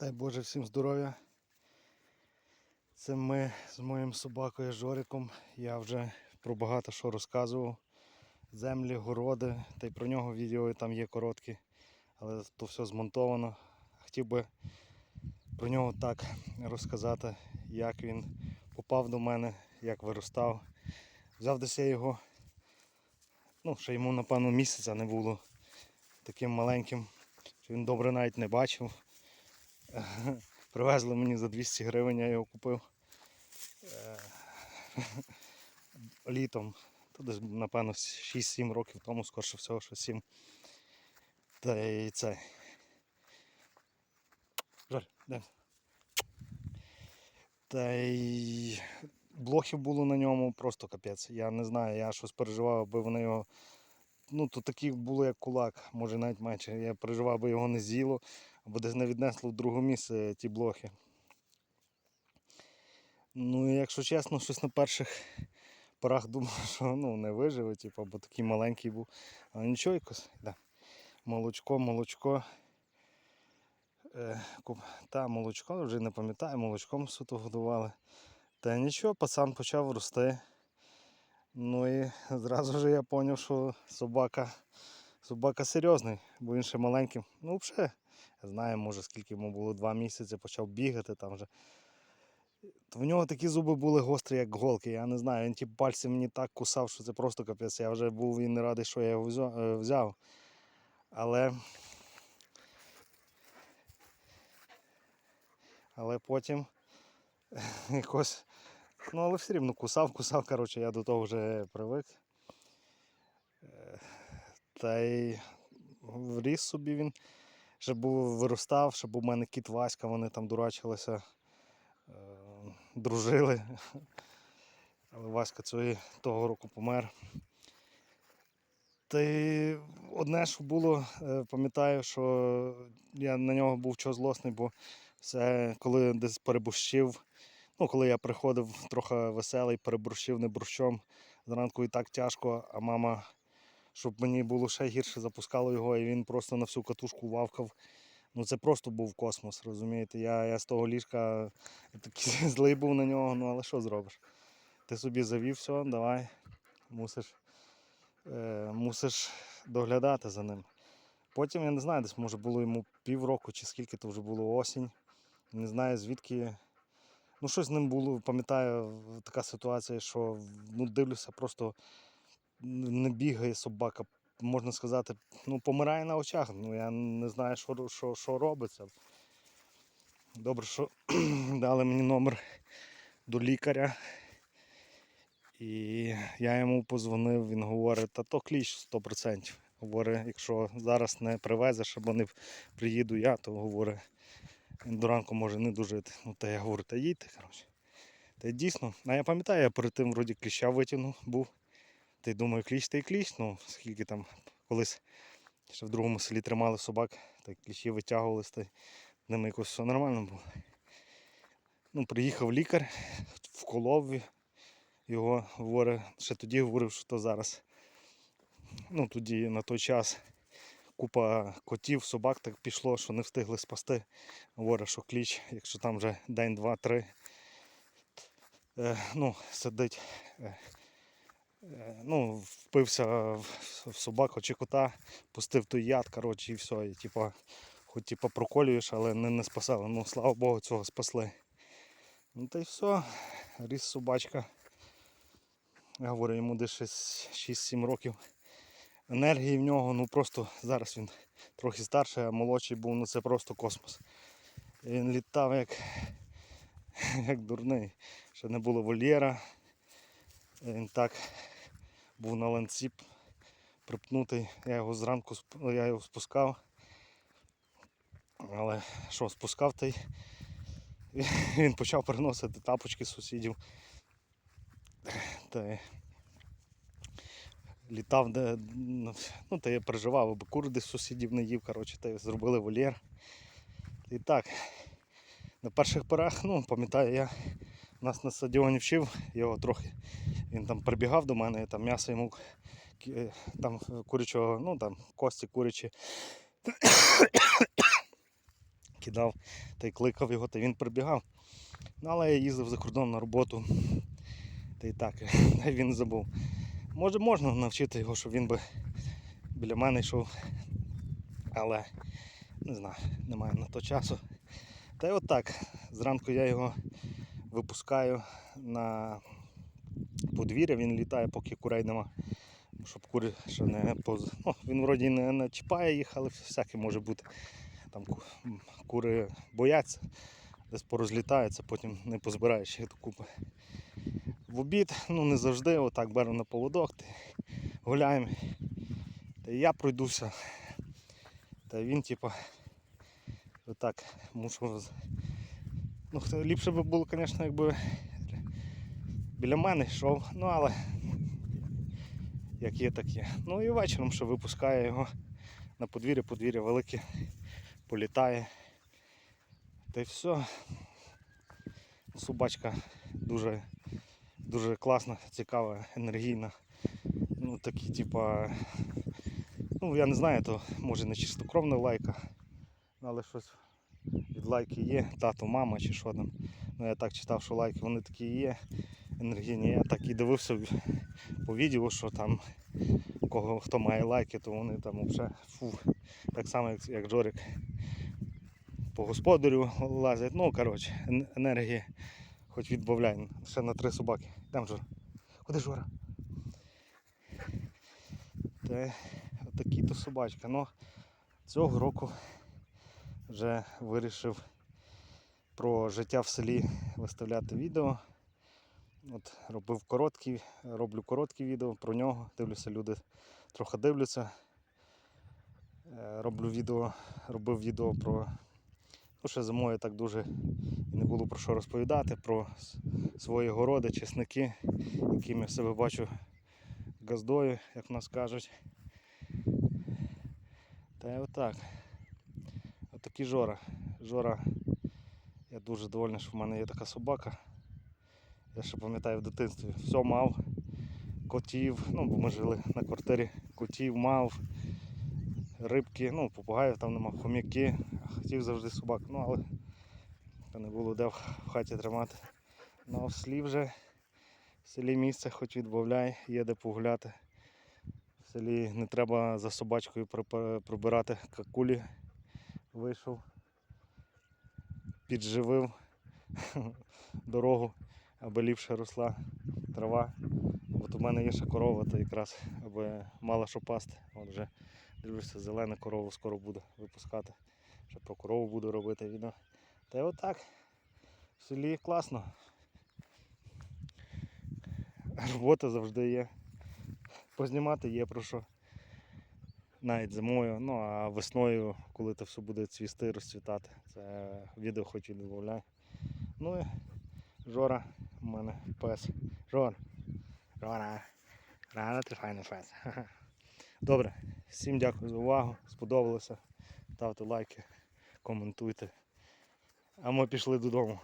Дай Боже всім здоров'я. Це ми з моїм собакою Жориком. Я вже про багато що розказував. Землі, городи, та й про нього відео там є короткі, але то все змонтовано. Хотів би про нього так розказати, як він попав до мене, як виростав. Взяв десь я його, ну, ще йому, напевно, місяця не було таким маленьким, що він добре навіть не бачив. Привезли мені за 200 гривень, я його купив е, літом. То десь, напевно, 6-7 років тому, скорше всього, що 7. Та й це. Жаль, де? Та й блохів було на ньому просто капець. Я не знаю, я щось переживав, аби вони його. Ну, то таких було як кулак, може навіть менше. Я переживав, аби його не з'їло, або десь не віднесло в друге місце ті блохи. Ну, і якщо чесно, щось на перших порах думав, що ну, не виживе, типу, бо такий маленький був. Але нічого якось. Да. Молочко, молочко. Е, куп- та молочко, вже не пам'ятаю, молочком суто годували. Та нічого, пацан почав рости. Ну і зразу ж я зрозумів, що собака, собака серйозний, бо він ще маленький. Ну, взагалі, знаю, може, скільки йому було два місяці, почав бігати там вже. В нього такі зуби були гострі, як голки. Я не знаю, він ті пальці мені так кусав, що це просто капець. Я вже був і не радий, що я його е, взяв. Але. Але потім якось. Ну, але все рівно кусав, кусав, коротше, я до того вже привик. Е, Та й ріс собі він. Ще був виростав, був у мене кіт Васька, вони там дурачилися, е, дружили. Але Васька цього, того року помер. Та й одне, що було, е, пам'ятаю, що я на нього був чого злосний, бо це коли десь переборщив. Ну, коли я приходив трохи веселий, переборщив не борщом. Зранку і так тяжко, а мама, щоб мені було ще гірше, запускала його, і він просто на всю катушку вавкав. Ну це просто був космос, розумієте? Я, я з того ліжка такий злий був на нього, ну але що зробиш? Ти собі завів все, давай, мусиш, е, мусиш доглядати за ним. Потім я не знаю, десь може було йому півроку чи скільки то вже було осінь. Не знаю звідки. Ну, щось з ним було, пам'ятаю, така ситуація, що ну, дивлюся, просто не бігає собака, можна сказати, ну, помирає на очах. Ну, я не знаю, що, що, що робиться. Добре, що дали мені номер до лікаря. І я йому позвонив, він говорить, та то кліщ 100%. Говорить, якщо зараз не привезеш або не приїду я, то говорить, він до ранку може не дожити. Ну, та я говорю, та їдьте, коротше. Та дійсно, а я пам'ятаю, я перед тим вроді кліща витягнув, був. Та думаю, кліщ та й кліщ, ну скільки там колись ще в другому селі тримали собак, та й кліщі витягувалися, та ними якось все нормально було. Ну, приїхав лікар, вколов його, говорить, ще тоді говорив, що то зараз. Ну, тоді на той час купа котів, собак так пішло, що не встигли спасти. Говорить, що кліч, якщо там вже день, два, три, е, ну, сидить, е, ну, впився в, собаку чи кота, пустив той яд, коротше, і все. І, типа, хоч типа, проколюєш, але не, не спасали. Ну, слава Богу, цього спасли. Ну та й все, ріс собачка. Я говорю, йому десь 6-7 років. Енергії в нього, ну просто зараз він трохи старший, а молодший був, ну це просто космос. І Він літав як, як дурний. Ще не було вольєра. І Він так був на ланці припнутий. Я його зранку я його спускав. Але що, спускав та й він почав приносити тапочки сусідів. Та літав, де, ну, та я переживав, аби кур десь сусідів не їв, коротше, та зробили вольєр. І так, на перших порах, ну, пам'ятаю, я нас на стадіоні вчив, його трохи. Він там прибігав до мене, там м'ясо йому там курячого, ну там кості курячі кидав та й кликав його, та він прибігав. Ну, але я їздив за кордон на роботу. Та й так, він забув. Може можна навчити його, щоб він би біля мене йшов. Але не знаю, немає на то часу. Та й от так. Зранку я його випускаю на подвір'я, він літає, поки курей нема. Щоб кури ще не поз... ну, він вроді не, чіпає їх, але всяке може бути. Там кури бояться, десь порозлітаються, потім не позбираєш їх докупи. В обід, ну не завжди, отак беру на поводок, гуляємо. Та я пройдуся. Та він, типа, отак мушу. Ну, ліпше би було, звісно, якби біля мене йшов, ну але як є, так є. Ну і вечором ще випускає його на подвір'я, подвір'я велике, політає. Та й все. Собачка дуже, дуже класна, цікава, енергійна. Ну такі, типа, ну я не знаю, то може не чистокровна лайка, але щось лайки є, тато, мама чи що там. Ну я так читав, що лайки вони такі є. Енергійні. Я так і дивився по відео, що там кого хто має лайки, то вони там взагалі фу, так само, як, як Джорик по господарю лазять. Ну, коротше, енергії хоч відбавляй. Ще на три собаки. Там Жора. Куди Жора? Та отакі то собачка. Ну, цього року вже вирішив про життя в селі виставляти відео. От робив короткі, роблю короткі відео про нього. Дивлюся, люди трохи дивляться. Е, Роблю відео, робив відео про. Ну, ще зимою так дуже і не було про що розповідати, про свої городи, чесники, якими я себе бачу газдою, як в нас кажуть. Та й отак. Отакий Жора. Жора, я дуже довольний, що в мене є така собака. Я ще пам'ятаю в дитинстві. Все мав. Котів, ну бо ми жили на квартирі, котів мав, рибки, ну, попугаїв там нема, хомяки, хотів завжди собак, ну але не було де в хаті тримати. Ну а в селі вже в селі місце хоч відбавляй, є де погуляти. В селі не треба за собачкою прибирати какулі. Вийшов, підживив дорогу, аби ліпше росла трава. От у мене є ще корова, то якраз аби мала що пасти. От вже дивлюся, зелена корова скоро буду випускати. Ще про корову буду робити відео. Та й отак. В селі класно. Робота завжди є. Познімати є про що. Навіть зимою, ну а весною, коли це все буде цвісти, розцвітати. Це відео хоч і додаю. Ну і Жора, у мене пес. Жор. Жора. Рано ти файний пес. Добре, всім дякую за увагу. Сподобалося. Ставте лайки, коментуйте. А ми пішли додому.